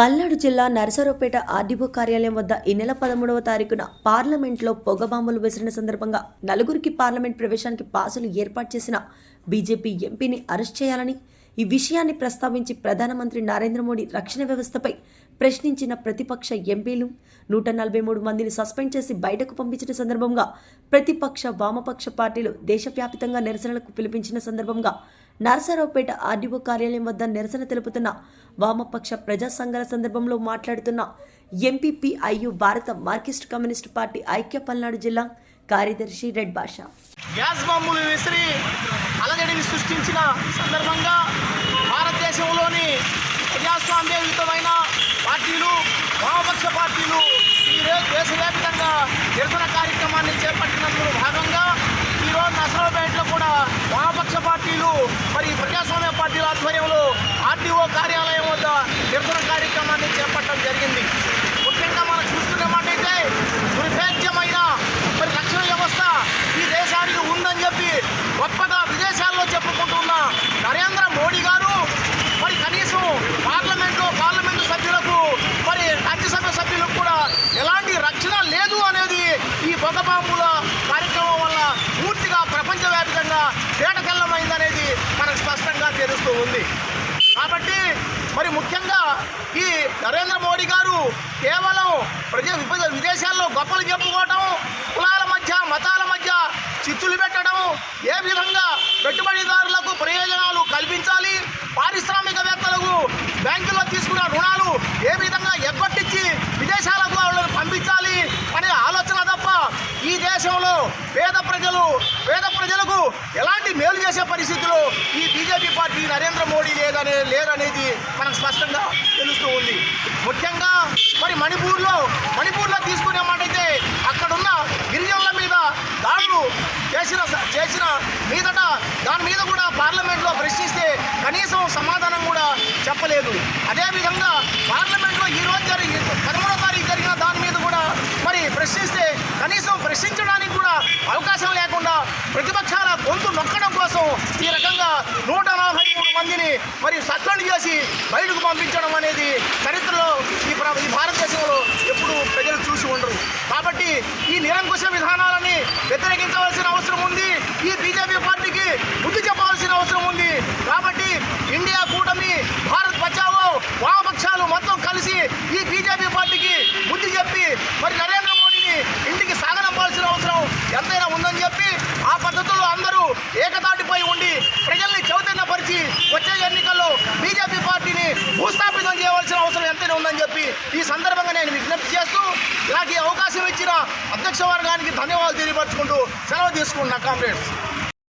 పల్నాడు జిల్లా నరసరావుపేట ఆర్డీఓ కార్యాలయం వద్ద ఈ నెల పదమూడవ తారీఖున పార్లమెంట్లో పొగబాంబులు విసిరిన సందర్భంగా నలుగురికి పార్లమెంట్ ప్రవేశానికి పాసులు ఏర్పాటు చేసిన బీజేపీ ఎంపీని అరెస్ట్ చేయాలని ఈ విషయాన్ని ప్రస్తావించి ప్రధానమంత్రి నరేంద్ర మోడీ రక్షణ వ్యవస్థపై ప్రశ్నించిన ప్రతిపక్ష ఎంపీలు నూట నలభై మూడు మందిని సస్పెండ్ చేసి బయటకు పంపించిన సందర్భంగా ప్రతిపక్ష వామపక్ష పార్టీలు దేశవ్యాప్తంగా నిరసనలకు పిలిపించిన సందర్భంగా నరసరావుపేట ఆర్డీఓ కార్యాలయం వద్ద నిరసన తెలుపుతున్న వామపక్ష ప్రజా సంఘాల సందర్భంలో మాట్లాడుతున్న ఎంపీపీ ఐయు భారత మార్కిస్ట్ కమ్యూనిస్ట్ పార్టీ ఐక్య పల్నాడు జిల్లా కార్యదర్శి రెడ్ భాష. గ్యాస్ బాంబులు విసిరి అలజడిని సృష్టించిన సందర్భంగా భారతదేశంలోని ప్రజాస్వామ్యయుతమైన పార్టీలు వామపక్ష పార్టీలు ఈ దేశవ్యాప్తంగా నిరసన కార్యక్రమాన్ని చేపట్టినందుకు భాగంగా ఈరోజు నసరావుపేటలో కూడా వామపక్ష పార్టీలు మరి ప్రజాస్వామ్య ఆధ్వర్యంలో ఆర్టీఓ కార్యాలయం వద్ద నిరసన కార్యక్రమాన్ని చేపట్టడం జరిగింది ముఖ్యంగా మనం చూసుకున్నమాటైతే దుర్భేద్యమైన మరి రక్షణ వ్యవస్థ ఈ దేశానికి ఉందని చెప్పి గొప్పగా విదేశాల్లో చెప్పుకుంటున్న నరేంద్ర మోడీ గారు మరి కనీసం పార్లమెంట్లో పార్లమెంటు సభ్యులకు మరి రాజ్యసభ సభ్యులకు కూడా ఎలాంటి రక్షణ లేదు అనేది ఈ పొగబాంబుల కార్యక్రమం వల్ల పూర్తిగా ప్రపంచవ్యాప్తంగా తేటతెల్లమైందనేది మనకు స్పష్టంగా తెలుస్తూ ఉంది కాబట్టి మరి ముఖ్యంగా ఈ నరేంద్ర మోడీ గారు కేవలం ప్రజా విప- విదేశాల్లో గొప్పలు చెప్పుకోవటం కులాల మధ్య మతాల మధ్య చిచ్చులు పెట్టడం ఏ విధంగా పెట్టుబడిదారులకు ప్రయోజనాలు కల్పించాలి పారిశ్రామికవేత్తలకు బ్యాంకుల్లో తీసుకున్న రుణాలు ఏ విధంగా ఎగ్గొట్టించి విదేశాలకు వాళ్ళని పంపించాలి అనే ఆలోచన తప్ప ఈ దేశంలో పేద ప్రజలు పేద ప్రజలకు ఎలాంటి మేలు చేసే పరిస్థితిలో ఈ బీజేపీ పార్టీ నరేంద్ర మోడీ లేదనే లేదనేది ముఖ్యంగా మరి మణిపూర్లో మణిపూర్లో తీసుకునే మాట అయితే అక్కడున్న గిరిజనుల మీద దాడులు చేసిన చేసిన మీదట దాని మీద కూడా పార్లమెంట్లో ప్రశ్నిస్తే కనీసం సమాధానం కూడా చెప్పలేదు. అదేవిధంగా పార్లమెంట్లో ఈరోజు జరిగి పదమూడో తారీఖు జరిగిన దాని మీద కూడా మరి ప్రశ్నిస్తే కనీసం ప్రశ్నించడానికి కూడా అవకాశం లేకుండా ప్రతిపక్షాల గొంతు నొక్కడం కోసం ఈ రకంగా నూట నలభై మూడు మందిని మరి సస్పెండ్ చేసి బయటకు పంపించడం అనేది చరిత్రలో ఈ ఈ భారతదేశంలో ఎప్పుడు ప్రజలు చూసి ఉండరు. కాబట్టి ఈ నిరంకుశ విధానాలని వ్యతిరేకించవలసిన అవసరం ఉంది. ఈ బీజేపీ పార్టీకి బుద్ధి చెప్పవలసిన అవసరం ఉంది కాబట్టి ఇండియా కూటమి భారత్ బచావో వామపక్షాలు మొత్తం కలిసి ఈ బీజేపీ పార్టీకి బుద్ధి చెప్పి మరి నరేంద్ర మోడీని ఇంటికి సాగనంపాల్సిన అవసరం ఎంతైనా ఉందని చెప్పి ఆ పద్ధతుల్లో అందరూ ఏకతాటిపై ఉండి ప్రజల్ని చైతన్యపరిచి వచ్చే ఎన్నికల్లో బీజేపీ పార్టీని భూస్థాపితం చేయవలసిన అవసరం ఎంతైనా ఉందని చెప్పి ఈ సందర్భంగా నేను విజ్ఞప్తి చేస్తూ ఇలాంటి అవకాశం ఇచ్చిన అధ్యక్ష వర్గానికి ధన్యవాదాలు తెలియపరచుకుంటూ సెలవు తీసుకుంటున్నా కామ్రేడ్స్.